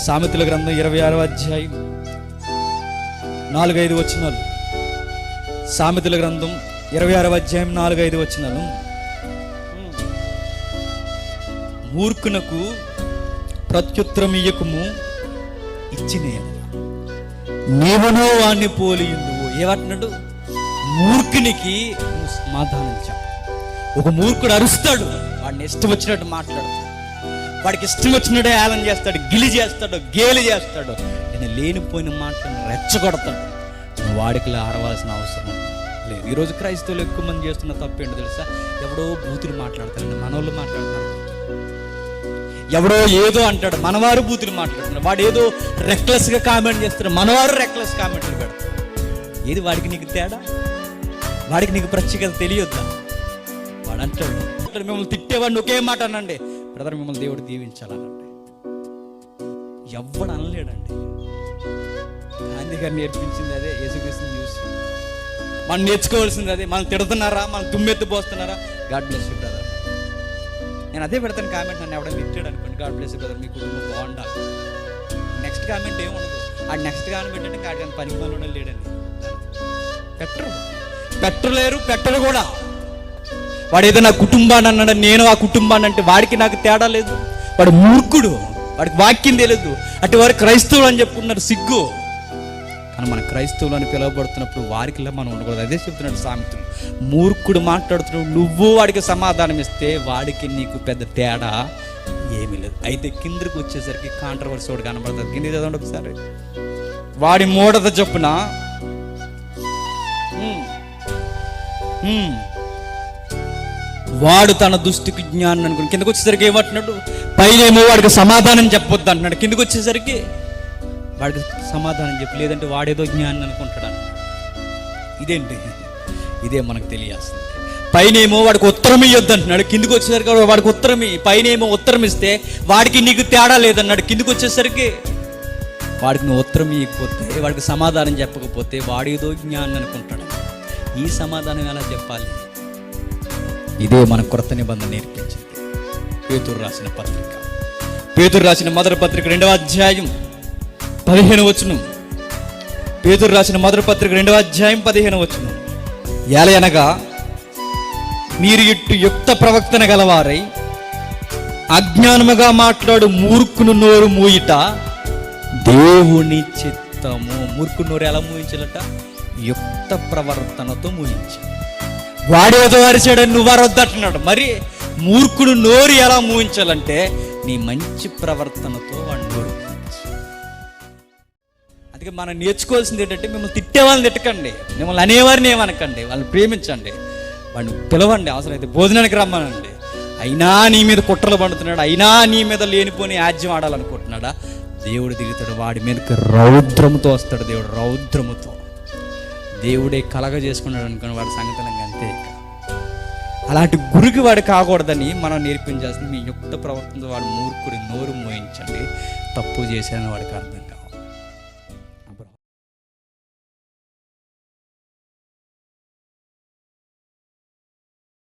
సామెతల గ్రంథం ఇరవై ఆరో అధ్యాయం. నాలుగైదు వచనాలు. సామెతల గ్రంథం ఇరవై ఆరవ అధ్యాయం నాలుగైదు వచనాలు. మూర్ఖునకు ప్రత్యుత్తరం ఇయ్యకము ఇచ్చినే నీవును వాణ్ణి పోలి నువ్వు ఏమంటున్నాడు? మూర్ఖునికి సమాధానం చెప్పు. ఒక మూర్ఖుడు అరుస్తాడు. వాడిని ఇష్టం వచ్చినట్టు మాట్లాడుతాడు వాడికి ఇష్టం వచ్చినట్టే ఆలం చేస్తాడు గిలి చేస్తాడు గేలి చేస్తాడు. నేను లేనిపోయిన మాటను రెచ్చగొడతాడు వాడికిలా వాడికి అవసరం లేదు. ఈరోజు క్రైస్తవులు ఎక్కువ మంది చేస్తున్న తప్పేంటో తెలుసా? ఎవడో బూతులు మాట్లాడతారండి మనోళ్ళు మాట్లాడతారు ఎవడో ఏదో అంటాడు మనవారు బూతులు మాట్లాడుతున్నారు. వాడు ఏదో రెక్లెస్గా కామెంట్ చేస్తాడు మనవారు రెక్లెస్ కామెంట్లు పెడతారు ఏది వాడికి నీకు తేడా? వాడికి నీకు ప్రత్యేకత తెలియొద్దా? వాడు అంటాడు, మిమ్మల్ని తిట్టేవాడిని ఒకే మాట అనండి. బ్రదర్ మిమ్మల్ని దేవుడు దీవించాలనండి ఎవ్వడు అనలేడండి. గాంధీ గారు నేర్పించింది అదే యేసుక్రీస్తుని చూసి మనం నేర్చుకోవాల్సింది అదే మనం తిడుతున్నారా మనం తుమ్మెత్తి పోస్తున్నారా? God bless you brother. నేను అదే పెడతాను కామెంట్ నన్ను ఎవడని తిట్టాడు అనుకోండి గాడ్ బ్లెస్ బ్రదర్ మీ కుటుంబం బాగుండాలి. నెక్స్ట్ కామెంట్ ఏముండదు. ఆ నెక్స్ట్ కామెంట్ అంటే కాడికి పని పనులు లేడండి. పెట్టరు పెట్టలేరు పెట్టరు కూడా. వాడు ఏదైనా కుటుంబాన్ని అన్నాడు నేను ఆ కుటుంబాన్ని అంటే వాడికి నాకు తేడా లేదు. వాడు మూర్ఖుడు వాడికి వాక్యం తెలియదు. అటు వారు క్రైస్తవులు అని చెప్పుకున్నారు సిగ్గు. కానీ మన క్రైస్తవులు అని పిలువబడుతున్నప్పుడు వారికిలా మనం ఉండకూడదు. అదే చెప్తున్నాడు సామెతలు. మూర్ఖుడు మాట్లాడుతున్నాడు నువ్వు వాడికి సమాధానం ఇస్తే వాడికి నీకు పెద్ద తేడా ఏమీ లేదు. అయితే కిందకి వచ్చేసరికి కాంట్రవర్సీ ఒకటి కనబడుతుంది. కింద చదవండి ఒకసారి. వాడి మూడత చొప్పున వాడు తన దుష్టికి జ్ఞానం అనుకుని కిందకు వచ్చేసరికి ఏమంటున్నాడు పైనేమో వాడికి సమాధానం చెప్పొద్దు అంటున్నాడు. కిందకు వచ్చేసరికి వాడికి సమాధానం చెప్పి లేదంటే వాడేదో జ్ఞానం అనుకుంటాడు ఇదేంటి? ఇదే మనకు తెలియాల్సింది. పైనేమో వాడికి ఉత్తరం ఇవ్వద్దు అంటున్నాడు. కిందికి వచ్చేసరికి వాడికి ఉత్తరం పైన పైనేమో ఉత్తరం ఇస్తే వాడికి నీకు తేడా లేదన్నాడు. కిందికి వచ్చేసరికి వాడికి నువ్వు ఉత్తరం ఇవ్వకపోతే వాడికి సమాధానం చెప్పకపోతే వాడేదో జ్ఞానం అనుకుంటాడు ఈ సమాధానం ఎలా చెప్పాలి? ఇదే మన కొత్త నిబంధన నేర్పించింది. పేతురు రాసిన పత్రిక. పేతురు రాసిన మొదటి పత్రిక రెండవ అధ్యాయం పదిహేను వచ్చును పేతురు రాసిన మొదటి పత్రిక రెండవ అధ్యాయం పదిహేను వచ్చును ఏలయనగా మీరు ఇట్టు యుక్త ప్రవక్తన గలవారై అజ్ఞానముగా మాట్లాడు మూర్ఖును నోరు మూయిట దేవుని చిత్తము. మూర్ఖు నోరు ఎలా మూయించాలట? యుక్త ప్రవర్తనతో మూయించాలి. వాడేదో అరిచాడని నువ్వు అరవద్దంటున్నాడు మరి మూర్ఖుడు నోరు ఎలా మూయించాలంటే నీ మంచి ప్రవర్తనతో వాడు నోరు అందుకే మనం నేర్చుకోవాల్సింది ఏంటంటే మిమ్మల్ని తిట్టే వాళ్ళని తిట్టకండి. మిమ్మల్ని అనేవారిని ఏమనకండి. వాళ్ళని ప్రేమించండి. వాడిని పిలవండి. అవసరమైతే భోజనానికి రమ్మనండి. అయినా నీ మీద కుట్రలు పండుతున్నాడు? అయినా నీ మీద లేనిపోని యాజ్యం ఆడాలనుకుంటున్నాడా? దేవుడు దిగుతాడు వాడి మీదకి రౌద్రముతో వస్తాడు దేవుడు. రౌద్రముతో. దేవుడే కలగ చేసుకున్నాడు అనుకుని వాడి సంగతులంగా అంతే అలాంటి గురికి వాడు కాకూడదని మనం నేర్పించాల్సింది మీ యుక్త ప్రవర్తనతో వాడు మూర్ఖుడి నోరు మోయించండి. తప్పు చేశాను వాడికి అర్థం కావాలి